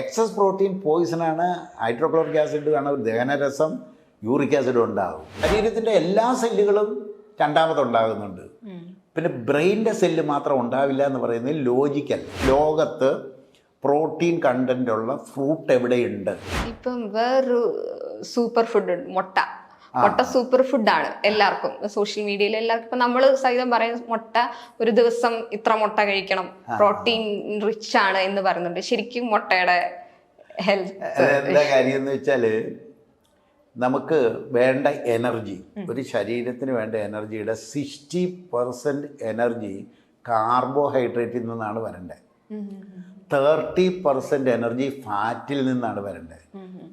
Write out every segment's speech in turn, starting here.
Excess protein പോയിസണാണ് hydrochloric acid ആണ് ദഹനരസം യൂറിക് ആസിഡ് ഉണ്ടാകും ശരീരത്തിന്റെ എല്ലാ സെല്ലുകളും രണ്ടാമതുണ്ടാകുന്നുണ്ട്. പിന്നെ ബ്രെയിന്റെ സെല്ല് മാത്രം ഉണ്ടാവില്ല എന്ന് പറയുന്നത് ലോജിക്കൽ ലോകത്ത് പ്രോട്ടീൻ കണ്ടന്റ് ഉള്ള ഫ്രൂട്ട് എവിടെയുണ്ട്? ഇപ്പം വേറൊരു സൂപ്പർ ഫുഡ് മുട്ട. മുട്ട സൂപ്പർ ഫുഡാണ് എല്ലാവർക്കും. സോഷ്യൽ മീഡിയയിൽ എല്ലാവർക്കും. ഇപ്പൊ നമ്മൾ സഹിതം പറയുന്ന മുട്ട ഒരു ദിവസം ഇത്ര മുട്ട കഴിക്കണം. പ്രോട്ടീൻ റിച്ച് ആണ് എന്ന് പറയുന്നുണ്ട് ശരിക്കും മുട്ടയുടെ ഹെൽത്ത് എന്താ കാര്യം എന്ന് വെച്ചാൽ നമുക്ക് വേണ്ട എനർജി ഒരു ശരീരത്തിന് വേണ്ട എനർജിയുടെ സിക്സ്റ്റി പെർസെന്റ് എനർജി കാർബോഹൈഡ്രേറ്റിൽ നിന്നാണ് വരേണ്ടത് തേർട്ടി പെർസെന്റ് എനർജി ഫാറ്റിൽ നിന്നാണ് വരേണ്ടത്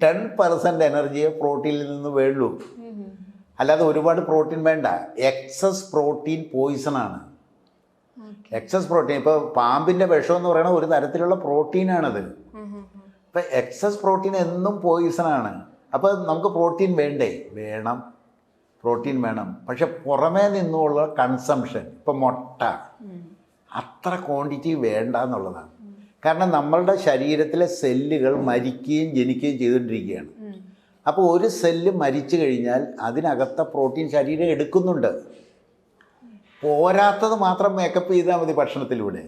ടെൻ പെർസെന്റ് എനർജിയെ പ്രോട്ടീനിൽ നിന്ന് വേള്ളൂ അല്ലാതെ ഒരുപാട് പ്രോട്ടീൻ വേണ്ട. എക്സസ് പ്രോട്ടീൻ പോയിസൺ ആണ്. Excess protein. ഇപ്പോൾ പാമ്പിന്റെ വിഷം എന്ന് പറയുന്നത് ഒരു തരത്തിലുള്ള പ്രോട്ടീനാണത്. ഇപ്പം എക്സസ് പ്രോട്ടീൻ എന്നും പോയിസൺ ആണ്. അപ്പോൾ നമുക്ക് പ്രോട്ടീൻ വേണ്ടേ? വേണം. പ്രോട്ടീൻ വേണം. പക്ഷെ പുറമേ നിന്നുള്ള കൺസംഷൻ ഇപ്പം മുട്ട അത്ര ക്വാണ്ടിറ്റി വേണ്ട എന്നുള്ളതാണ്. കാരണം നമ്മളുടെ ശരീരത്തിലെ സെല്ലുകൾ മരിക്കുകയും ജനിക്കുകയും ചെയ്തുകൊണ്ടിരിക്കുകയാണ്. അപ്പോൾ ഒരു സെല്ല് മരിച്ചു കഴിഞ്ഞാൽ അതിനകത്ത പ്രോട്ടീൻ ശരീരം എടുക്കുന്നുണ്ട്. പോരാത്തത് മാത്രം മേക്കപ്പ് ചെയ്താൽ മതി ഭക്ഷണത്തിലൂടെ.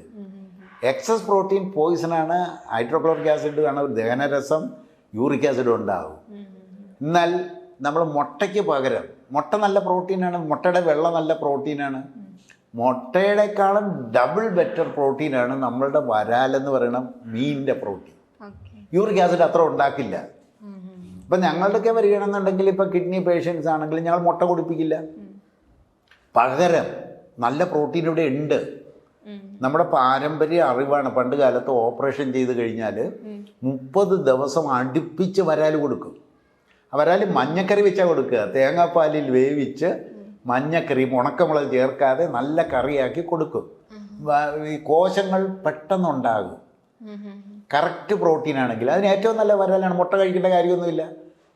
എക്സസ് പ്രോട്ടീൻ പോയിസണാണ് ഹൈഡ്രോക്ലോറിക് ആസിഡ് ആണ് ദഹനരസം യൂറിക് ആസിഡ് ഉണ്ടാകും എന്നാൽ നമ്മൾ മുട്ടയ്ക്ക് പകരം മുട്ട നല്ല പ്രോട്ടീനാണ് മുട്ടയുടെ വെള്ള നല്ല പ്രോട്ടീനാണ് മുട്ടയുടെക്കാളും ഡബിൾ ബെറ്റർ പ്രോട്ടീനാണ് നമ്മളുടെ വരാലെന്ന് പറയണം മീനിന്റെ പ്രോട്ടീൻ യൂറിക് ആസിഡ് അത്ര ഉണ്ടാക്കില്ല. ഇപ്പം ഞങ്ങളുടെയൊക്കെ വരികയാണെന്നുണ്ടെങ്കിൽ ഇപ്പം കിഡ്നി പേഷ്യൻസ് ആണെങ്കിൽ ഞങ്ങൾ മുട്ട കുടിപ്പിക്കില്ല. പകരം നല്ല പ്രോട്ടീൻ ഇവിടെ ഉണ്ട്. നമ്മുടെ പാരമ്പര്യ അറിവാണ്. പണ്ട് കാലത്ത് ഓപ്പറേഷൻ ചെയ്ത് കഴിഞ്ഞാൽ മുപ്പത് ദിവസം അടുപ്പിച്ച് വരാൽ കൊടുക്കും. വരാൽ മഞ്ഞക്കറി വെച്ചാൽ കൊടുക്കുക. തേങ്ങാപ്പാലിൽ വേവിച്ച് മഞ്ഞക്കറി ഉണക്കമുളക് ചേർക്കാതെ നല്ല കറിയാക്കി കൊടുക്കും. ഈ കോശങ്ങൾ പെട്ടെന്നുണ്ടാകും. കറക്റ്റ് പ്രോട്ടീൻ ആണെങ്കിൽ അതിന് ഏറ്റവും നല്ല വരാലാണ് മുട്ട കഴിക്കേണ്ട കാര്യമൊന്നുമില്ല.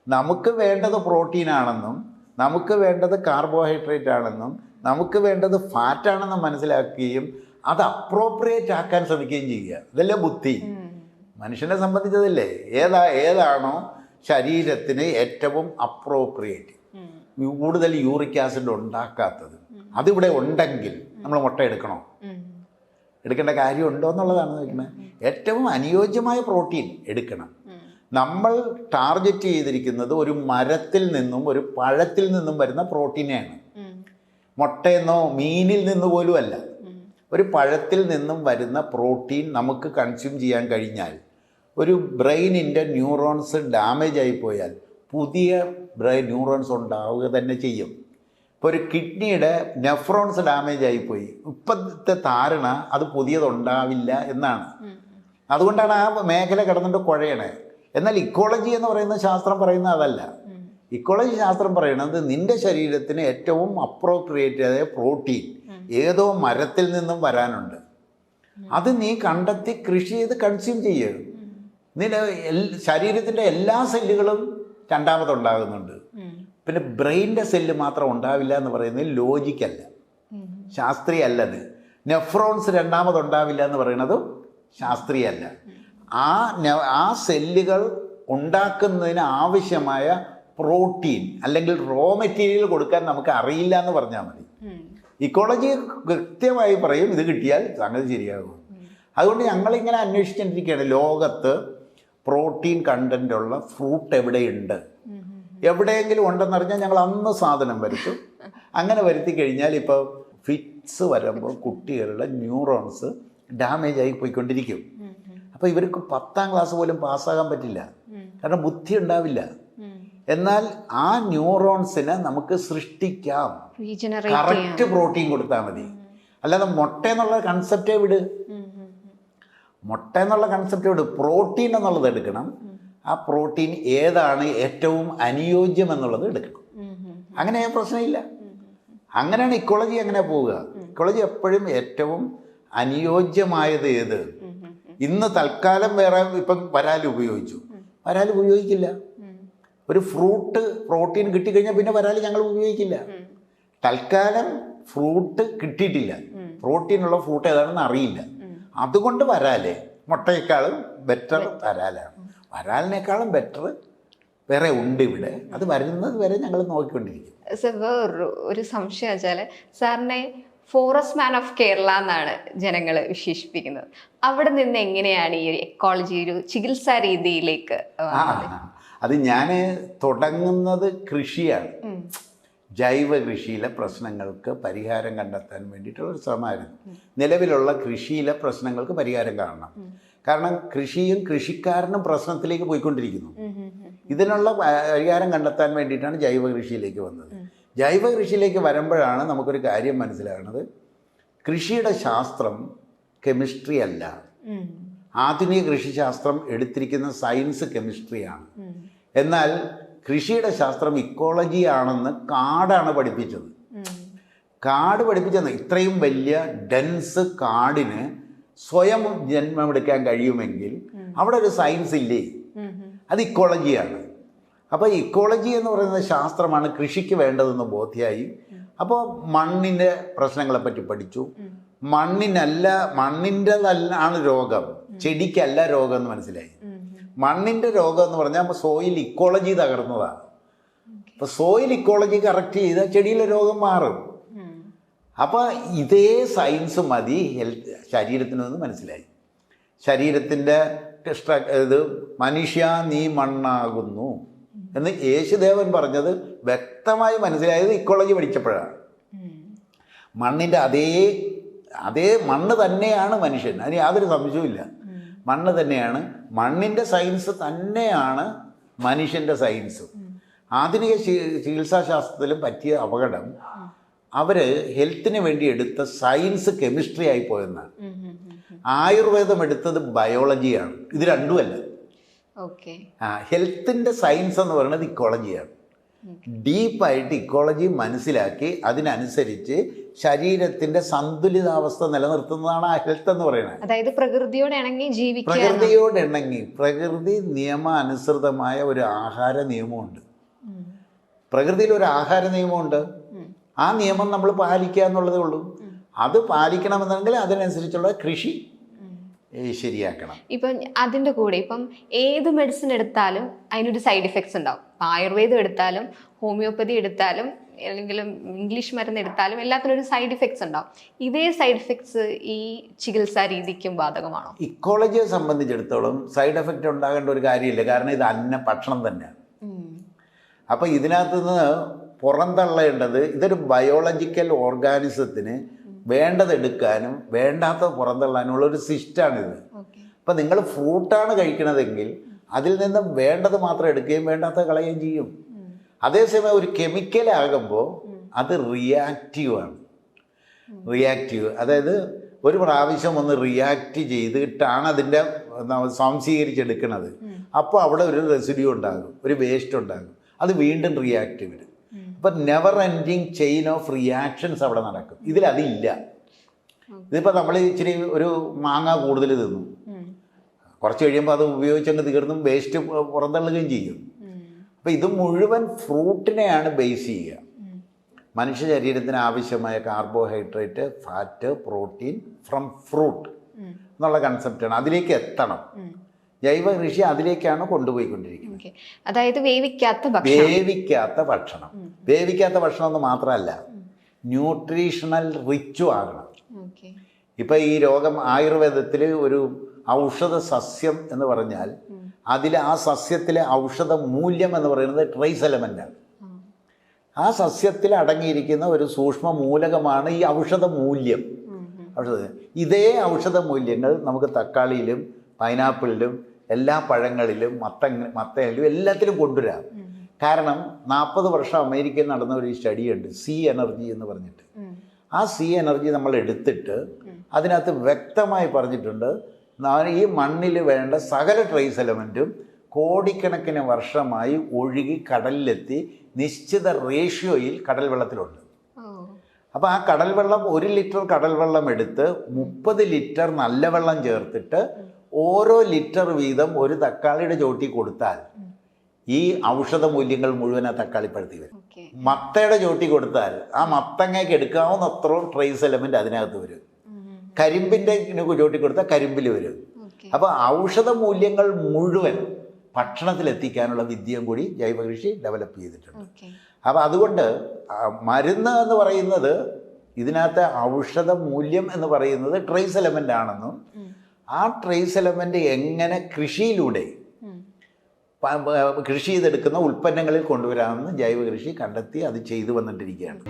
നമുക്ക് വേണ്ടത് പ്രോട്ടീൻ ആണെന്നും നമുക്ക് വേണ്ടത് കാർബോഹൈഡ്രേറ്റ് ആണെന്നും നമുക്ക് വേണ്ടത് ഫാറ്റ് ആണെന്നും മനസ്സിലാക്കുകയും അത് അപ്രോപ്രിയേറ്റ് ആക്കാൻ ശ്രമിക്കുകയും ചെയ്യുക. ഇതല്ലേ ബുദ്ധി? മനുഷ്യനെ സംബന്ധിച്ചതല്ലേ? ഏതാ ഏതാണോ ശരീരത്തിന് ഏറ്റവും അപ്രോപ്രിയേറ്റ് കൂടുതൽ യൂറിക് ആസിഡ് ഉണ്ടാക്കാത്തത്. അതിവിടെ ഉണ്ടെങ്കിൽ നമ്മൾ മുട്ട എടുക്കണോ? എടുക്കേണ്ട കാര്യമുണ്ടോ എന്നുള്ളതാണ് ചോദിക്കുന്നത്. ഏറ്റവും അനുയോജ്യമായ പ്രോട്ടീൻ എടുക്കണം. നമ്മൾ ടാർഗറ്റ് ചെയ്തിരിക്കുന്നത് ഒരു മരത്തിൽ നിന്നും ഒരു പഴത്തിൽ നിന്നും വരുന്ന പ്രോട്ടീനെയാണ്. മുട്ടയെന്നോ മീനിൽ നിന്ന് പോലും അല്ല ഒരു പഴത്തിൽ നിന്നും വരുന്ന പ്രോട്ടീൻ നമുക്ക് കൺസ്യൂം ചെയ്യാൻ കഴിഞ്ഞാൽ ഒരു ബ്രെയിനിന്റെ ന്യൂറോൺസ് ഡാമേജ് ആയി പോയാൽ പുതിയ ബ്രെയിൻ ന്യൂറോൺസ് ഉണ്ടാവുക തന്നെ ചെയ്യും. ഇപ്പോൾ ഒരു കിഡ്നിയുടെ നെഫ്രോൺസ് ഡാമേജ് ആയിപ്പോയി. ഇപ്പോഴത്തെ ധാരണ അത് പുതിയതുണ്ടാവില്ല എന്നാണ്. അതുകൊണ്ടാണ് ആ മേഖല കിടന്നിട്ട് കുഴയണേ. എന്നാൽ ഇക്കോളജി എന്ന് പറയുന്ന ശാസ്ത്രം പറയുന്നത് അതല്ല. ഇക്കോളജി ശാസ്ത്രം പറയുന്നത് നിന്റെ ശരീരത്തിന് ഏറ്റവും അപ്രോപ്രിയേറ്റ് ആയ പ്രോട്ടീൻ ഏതോ മരത്തിൽ നിന്നും വരാനുണ്ട്. അത് നീ കണ്ടെത്തി കൃഷി ചെയ്ത് കൺസ്യൂം ചെയ്യുക നിന്റെ ശരീരത്തിന്റെ എല്ലാ സെല്ലുകളും രണ്ടാമതുണ്ടാകുന്നുണ്ട്. പിന്നെ ബ്രെയിനിന്റെ സെല്ല് മാത്രം ഉണ്ടാവില്ല എന്ന് പറയുന്നത് ലോജിക്കല്ല ശാസ്ത്രീയ അല്ലത് നെഫ്രോൺസ് രണ്ടാമതുണ്ടാവില്ല എന്ന് പറയുന്നതും ശാസ്ത്രീയല്ല. ആ ആ സെല്ലുകൾ ഉണ്ടാക്കുന്നതിന് ആവശ്യമായ പ്രോട്ടീൻ അല്ലെങ്കിൽ റോ മെറ്റീരിയൽ കൊടുക്കാൻ നമുക്ക് അറിയില്ല എന്ന് പറഞ്ഞാൽ മതി. ഇക്കോളജി കൃത്യമായി പറയും ഇത് കിട്ടിയാൽ സംഗതി ശരിയാകും. അതുകൊണ്ട് ഞങ്ങളിങ്ങനെ അന്വേഷിച്ചുകൊണ്ടിരിക്കുകയാണ് ലോകത്ത് പ്രോട്ടീൻ കണ്ടന്റ് ഉള്ള ഫ്രൂട്ട് എവിടെയുണ്ട്? എവിടെയെങ്കിലും ഉണ്ടെന്നറിഞ്ഞാൽ ഞങ്ങൾ അന്ന് സാധനം വരുത്തും. അങ്ങനെ വരുത്തി കഴിഞ്ഞാൽ ഇപ്പോൾ ഫിറ്റ്സ് വരുമ്പോൾ കുട്ടികളുടെ ന്യൂറോൺസ് ഡാമേജ് ആയി പോയിക്കൊണ്ടിരിക്കും. അപ്പോൾ ഇവർക്ക് പത്താം ക്ലാസ് പോലും പാസ്സാകാൻ പറ്റില്ല. കാരണം ബുദ്ധി ഉണ്ടാവില്ല. എന്നാൽ ആ ന്യൂറോൺസിനെ നമുക്ക് സൃഷ്ടിക്കാം. കറക്റ്റ് പ്രോട്ടീൻ കൊടുത്താൽ മതി. അല്ലാതെ മുട്ട എന്നുള്ള കൺസെപ്റ്റേ വിട് മുട്ട എന്നുള്ള കൺസെപ്റ്റ് വിട് പ്രോട്ടീൻ എന്നുള്ളത് എടുക്കണം. ആ പ്രോട്ടീൻ ഏതാണ് ഏറ്റവും അനുയോജ്യം എന്നുള്ളത് എടുക്കണം അങ്ങനെ പ്രശ്നമില്ല. അങ്ങനെയാണ് ഇക്കോളജി അങ്ങനെ പോവുക. ഇക്കോളജി എപ്പോഴും ഏറ്റവും അനുയോജ്യമായത് ഏത്? ഇന്ന് തൽക്കാലം വേറെ ഇപ്പം വരാൽ ഉപയോഗിച്ചു. വരാൽ ഉപയോഗിക്കില്ല. ഒരു ഫ്രൂട്ട് പ്രോട്ടീൻ കിട്ടിക്കഴിഞ്ഞാൽ പിന്നെ വരാൽ ഞങ്ങൾ ഉപയോഗിക്കില്ല. തൽക്കാലം ഫ്രൂട്ട് കിട്ടിയിട്ടില്ല. പ്രോട്ടീനുള്ള ഫ്രൂട്ട് ഏതാണെന്ന് അറിയില്ല. അതുകൊണ്ട് വരാലേ മുട്ടയേക്കാളും ബെറ്റർ. വരാലാണ്. വരാലിനേക്കാളും ബെറ്റർ വേറെ ഉണ്ട് ഇവിടെ. അത് വരുന്നത് വരെ ഞങ്ങൾ നോക്കിക്കൊണ്ടിരിക്കും. സർ ഒരു സംശയം വെച്ചാൽ സാറിനെ ഫോറസ്റ്റ് മാൻ ഓഫ് കേരള എന്നാണ് ജനങ്ങൾ വിശേഷിപ്പിക്കുന്നത്. അവിടെ നിന്ന് എങ്ങനെയാണ് ഈ ഒരു എക്കോളജി ഒരു ചികിത്സാ രീതിയിലേക്ക് അത് ഞാൻ തുടങ്ങുന്നത് കൃഷിയാണ്. ജൈവ കൃഷിയിലെ പ്രശ്നങ്ങൾക്ക് പരിഹാരം കണ്ടെത്താൻ വേണ്ടിയിട്ടുള്ള ഒരു ശ്രമമായിരുന്നു. നിലവിലുള്ള കൃഷിയിലെ പ്രശ്നങ്ങൾക്ക് പരിഹാരം കാണണം. കാരണം കൃഷിയും കൃഷിക്കാരനും പ്രശ്നത്തിലേക്ക് പോയിക്കൊണ്ടിരിക്കുന്നു. ഇതിനുള്ള പരിഹാരം കണ്ടെത്താൻ വേണ്ടിയിട്ടാണ് ജൈവ കൃഷിയിലേക്ക് വന്നത്. ജൈവ കൃഷിയിലേക്ക് വരുമ്പോഴാണ് നമുക്കൊരു കാര്യം മനസ്സിലാകുന്നത്. കൃഷിയുടെ ശാസ്ത്രം കെമിസ്ട്രി അല്ല. ആധുനിക കൃഷിശാസ്ത്രം എടുത്തിരിക്കുന്ന സയൻസ് കെമിസ്ട്രിയാണ്. ആണ് എന്നാൽ കൃഷിയുടെ ശാസ്ത്രം ഇക്കോളജി ആണെന്ന് കാടാണ് പഠിപ്പിച്ചത്. കാട് പഠിപ്പിച്ചത് ഇത്രയും വലിയ ഡെൻസ് കാടിന് സ്വയം ജന്മമെടുക്കാൻ കഴിയുമെങ്കിൽ അവിടെ ഒരു സയൻസ് ഇല്ലേ. അത് ഇക്കോളജിയാണ് അപ്പോൾ ഇക്കോളജി എന്ന് പറയുന്ന ശാസ്ത്രമാണ് കൃഷിക്ക് വേണ്ടതെന്ന് ബോധ്യമായി അപ്പോൾ മണ്ണിന്റെ പ്രശ്നങ്ങളെപ്പറ്റി പഠിച്ചു. മണ്ണിനല്ല മണ്ണിന്റെതല്ല ആണ് രോഗം. ചെടിക്കല്ല രോഗം എന്ന് മനസ്സിലായി. മണ്ണിന്റെ രോഗം എന്ന് പറഞ്ഞാൽ സോയിൽ ഇക്കോളജി തകർന്നതാണ്. അപ്പോൾ സോയിൽ ഇക്കോളജി കറക്റ്റ് ചെയ്താൽ ചെടിയിലെ രോഗം മാറും. അപ്പോൾ ഇതേ സയൻസ് മതി. ഹെൽത്ത് ശരീരത്തിനൊന്ന് മനസ്സിലായി. ശരീരത്തിന്റെ സ്ട്ര- ഇത് മനുഷ്യ നീ മണ്ണാകുന്നു എന്ന് യേശുദേവൻ പറഞ്ഞത് വ്യക്തമായി മനസ്സിലായത് ഇക്കോളജി പഠിച്ചപ്പോഴാണ്. മണ്ണിന്റെ അതേ അതേ മണ്ണ് തന്നെയാണ് മനുഷ്യൻ. അതിന് യാതൊരു സംശയവുമില്ല മണ്ണ് തന്നെയാണ്. മണ്ണിന്റെ സയൻസ് തന്നെയാണ് മനുഷ്യന്റെ സയൻസും ആധുനിക ചികിത്സാശാസ്ത്രത്തിലും പറ്റിയ അപകടം അവർ ഹെൽത്തിന് വേണ്ടി എടുത്ത സയൻസ് കെമിസ്ട്രി ആയി പോയെന്നാണ്. ആയുർവേദം എടുത്തത് ബയോളജിയാണ്. ഇത് രണ്ടുമല്ല ഓക്കെ. ആ ഹെൽത്തിന്റെ സയൻസ് എന്ന് പറയുന്നത് ഇക്കോളജിയാണ്. ഡീപ്പായിട്ട് ഇക്കോളജി മനസ്സിലാക്കി അതിനനുസരിച്ച് ശരീരത്തിന്റെ സന്തുലിതാവസ്ഥ നിലനിർത്തുന്നതാണ് ആ ഹെൽത്ത് എന്ന് പറയുന്നത്. അതായത് പ്രകൃതിയോട് ഇണങ്ങി ജീവിക്കുക പ്രകൃതിയോട് ഇണങ്ങി. പ്രകൃതി നിയമാനുസൃതമായ ഒരു ആഹാര നിയമമുണ്ട്. പ്രകൃതിയിൽ ഒരു ആഹാര നിയമമുണ്ട്. ആ നിയമം നമ്മൾ പാലിക്കുക എന്നുള്ളതേ ഉള്ളൂ. അത് പാലിക്കണമെന്നുണ്ടെങ്കിൽ അതിനനുസരിച്ചുള്ള കൃഷി ശരിയാക്കണം. ഇപ്പം അതിന്റെ കൂടെ ഇപ്പം ഏത് മെഡിസിൻ എടുത്താലും അതിനൊരു സൈഡ് ഇഫക്ട്സ് ഉണ്ടാവും. ആയുർവേദം എടുത്താലും ഹോമിയോപ്പതി എടുത്താലും അല്ലെങ്കിൽ ഇംഗ്ലീഷ് മരുന്ന് എടുത്താലും എല്ലാത്തിനും ഒരു സൈഡ് ഇഫക്ട്സ് ഉണ്ടാവും. ഇതേ സൈഡ് ഇഫക്ട്സ് ഈ ചികിത്സാ രീതിക്കും ബാധകമാണോ? ഇക്കോളജിയെ സംബന്ധിച്ചിടത്തോളം സൈഡ് എഫക്റ്റ് ഉണ്ടാകേണ്ട ഒരു കാര്യമില്ല. കാരണം ഇത് അന്ന ഭക്ഷണം തന്നെയാണ് അപ്പം അപ്പോൾ ഇതിനകത്ത് നിന്ന് പുറന്തള്ളേണ്ടത് ഇതൊരു ബയോളജിക്കൽ ഓർഗാനിസത്തിന് വേണ്ടതെടുക്കാനും വേണ്ടാത്തത് പുറന്തള്ളാനുമുള്ള ഒരു സിസ്റ്റാണിത്. അപ്പം നിങ്ങൾ ഫ്രൂട്ടാണ് കഴിക്കണതെങ്കിൽ അതിൽ നിന്ന് വേണ്ടത് മാത്രം എടുക്കുകയും വേണ്ടാത്ത കളയുകയും ചെയ്യും. അതേസമയം ഒരു കെമിക്കൽ ആകുമ്പോൾ അത് റിയാക്റ്റീവാണ് റിയാക്റ്റീവ് അതായത് ഒരു പ്രാവശ്യം ഒന്ന് റിയാക്റ്റ് ചെയ്തിട്ടാണ് അതിന്റെ സ്വാംശീകരിച്ചെടുക്കുന്നത് അപ്പോൾ അവിടെ ഒരു റെസിഡ്യൂ ഉണ്ടാകും ഒരു വേസ്റ്റ് ഉണ്ടാകും. അത് വീണ്ടും റിയാക്റ്റ് വരും അപ്പം never ending chain of reactions അവിടെ നടക്കും ഇതിലതില്ല ഇതിപ്പോൾ നമ്മൾ ഇച്ചിരി ഒരു മാങ്ങ കൂടുതൽ തിന്നു. കുറച്ച് കഴിയുമ്പോൾ അത് ഉപയോഗിച്ചങ്ങ് തീർന്നും വേസ്റ്റ് പുറന്തള്ളുകയും ചെയ്യും അപ്പം അപ്പോൾ ഇത് മുഴുവൻ ഫ്രൂട്ടിനെയാണ് ബേസ് ചെയ്യുക. മനുഷ്യ ശരീരത്തിന് ആവശ്യമായ carbohydrate fat protein from fruit. എന്നുള്ള കൺസെപ്റ്റാണ് അതിലേക്ക് എത്തണം. ജൈവ കൃഷി അതിലേക്കാണ് കൊണ്ടുപോയിക്കൊണ്ടിരിക്കുന്നത്. അതായത് വേവിക്കാത്ത വേവിക്കാത്ത ഭക്ഷണം. വേവിക്കാത്ത ഭക്ഷണം എന്ന് മാത്രമല്ല ന്യൂട്രീഷണൽ റിച്ചും ആകണം. ഇപ്പം ഈ രോഗം ആയുർവേദത്തിൽ ഒരു ഔഷധ സസ്യം എന്ന് പറഞ്ഞാൽ അതിൽ ആ സസ്യത്തിലെ ഔഷധ മൂല്യം എന്ന് പറയുന്നത് ട്രൈസ് എലമെന്റാണ് ആ. സസ്യത്തിൽ അടങ്ങിയിരിക്കുന്ന ഒരു സൂക്ഷ്മ മൂലകമാണ് ഈ ഔഷധ മൂല്യം. ഔഷധ ഇതേ ഔഷധ മൂല്യങ്ങൾ നമുക്ക് തക്കാളിയിലും പൈനാപ്പിളിലും എല്ലാ പഴങ്ങളിലും മത്ത മത്തയിലും എല്ലാത്തിലും കൊണ്ടുവരാം. കാരണം നാൽപ്പത് വർഷം അമേരിക്കയിൽ നടന്ന ഒരു സ്റ്റഡി ഉണ്ട് സി എനർജി എന്ന് പറഞ്ഞിട്ട്. ആ സി എനർജി നമ്മൾ എടുത്തിട്ട് അതിനകത്ത് വ്യക്തമായി പറഞ്ഞിട്ടുണ്ട് ഈ മണ്ണിൽ വേണ്ട സകല ട്രേസ് എലമെന്റും കോടിക്കണക്കിന് വർഷമായി ഒഴുകി കടലിലെത്തി നിശ്ചിത റേഷ്യോയിൽ കടൽ വെള്ളത്തിലുണ്ട് അപ്പോൾ ആ കടൽ വെള്ളം ഒരു ലിറ്റർ കടൽ വെള്ളം എടുത്ത് മുപ്പത് ലിറ്റർ നല്ല വെള്ളം ചേർത്തിട്ട് ഓരോ ലിറ്റർ വീതം ഒരു തക്കാളിയുടെ ചോട്ടി കൊടുത്താൽ ഈ ഔഷധ മൂല്യങ്ങൾ മുഴുവൻ ആ തക്കാളിപ്പഴത്തിൽ വരും. മത്തയുടെ ചോട്ടി കൊടുത്താൽ ആ മത്തങ്ങയ്ക്ക് എടുക്കാവുന്ന അത്രയും ട്രേസ് എലമെന്റ് അതിനകത്ത് വരും. കരിമ്പിന്റെ ചോട്ടി കൊടുത്താൽ കരിമ്പിൽ വരും. അപ്പോൾ ഔഷധ മൂല്യങ്ങൾ മുഴുവൻ ഭക്ഷണത്തിലെത്തിക്കാനുള്ള വിദ്യയും കൂടി ജൈവകൃഷി ഡെവലപ്പ് ചെയ്തിട്ടുണ്ട്. അപ്പോൾ അതുകൊണ്ട് മരുന്ന് എന്ന് പറയുന്നത് ഇതിനകത്ത് ഔഷധ മൂല്യം എന്ന് പറയുന്നത് ട്രേസ് എലമെന്റ് ആണെന്നും ആ ട്രേസ് എലമെന്റ് എങ്ങനെ കൃഷിയിലൂടെ കൃഷി ചെയ്തെടുക്കുന്ന ഉൽപ്പന്നങ്ങളിൽ കൊണ്ടുവരാമെന്ന് ജൈവ കൃഷി കണ്ടെത്തി അത് ചെയ്തു വന്നിട്ടിരിക്കുകയാണ്.